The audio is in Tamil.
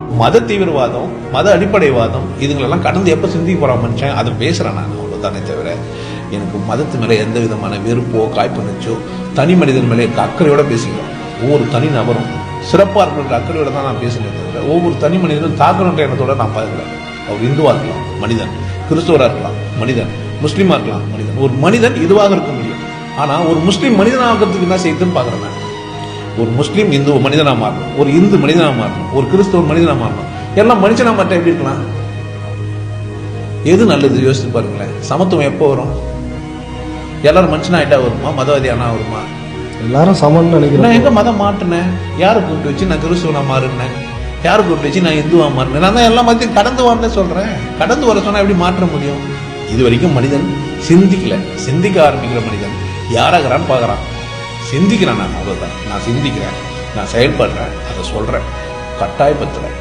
மத தீவிரவாதம் மத அடிப்படைவாதம் இதுங்களெல்லாம் கடந்து எப்போ சிந்திக்க போகிறான் மனுஷன்? அதை பேசுறேன் நான் அவ்வளோதானே தவிர எனக்கு மதத்து மேலே எந்த விதமான வெறுப்போ காய்ப்புணர்ச்சோ தனி மனிதன் மேலே அக்கறையோட பேசிக்கிறோம் ஒவ்வொரு தனி நபரும் சிறப்பாக இருக்கிற அக்கறையோட தான் நான் பேசுகிறேன் தவிர ஒவ்வொரு தனி மனிதனும் தாக்கணுன்ற எண்ணத்தோட நான் பார்க்குறேன் அவர் இந்துவா இருக்கலாம் மனிதன். கிறிஸ்துவரா இருக்கலாம் மனிதன். முஸ்லீமா இருக்கலாம் மனிதன். ஒரு மனிதன் இதுவாக இருக்க முடியும். ஆனா ஒரு முஸ்லீம் மனிதனாகிறதுக்கு என்ன செய்யுதுன்னு பாக்குறேன் நான். ஒரு முஸ்லீம் இந்து மனிதனா மாறணும். ஒரு இந்து மனிதனா மாறணும். ஒரு கிறிஸ்தவ மனிதனா மாறணும். எல்லாம் மனுஷனா மட்டும் எப்படி இருக்கலாம்? எது நல்லது? யோசிச்சு பாருங்களேன். சமத்துவம் எப்போ வரும்? எல்லாரும் மனுஷனா ஆயிட்டா வருமா? மதவாதி ஆனா வருமா? எல்லாரும் சமம்னு நான் நினைக்கிறேன் எங்க மதம் மாட்டினேன் யாரை கூப்பிட்டு வச்சு நான் கிறிஸ்துவனா மாறினேன்? யாரை கூப்பிட்டு வச்சு நான் இந்துவா மாறினேன்? நான் தான் எல்லா மதத்தையும் கடந்து வரேன்னு சொல்றேன். கடந்து வர சொன்னா எப்படி மாற்ற முடியும்? இது வரைக்கும் மனிதன் சிந்திக்கல. சிந்திக்க ஆரம்பிக்கிற மனிதன். யாராகிறான்னு பார்க்கறான். சிந்திக்கிறேன் நான் அவ்வளோதான் நான் சிந்திக்கிறேன் நான் செயல்படுறேன் அதை சொல்கிறேன் கட்டாயப்படுத்துகிறேன்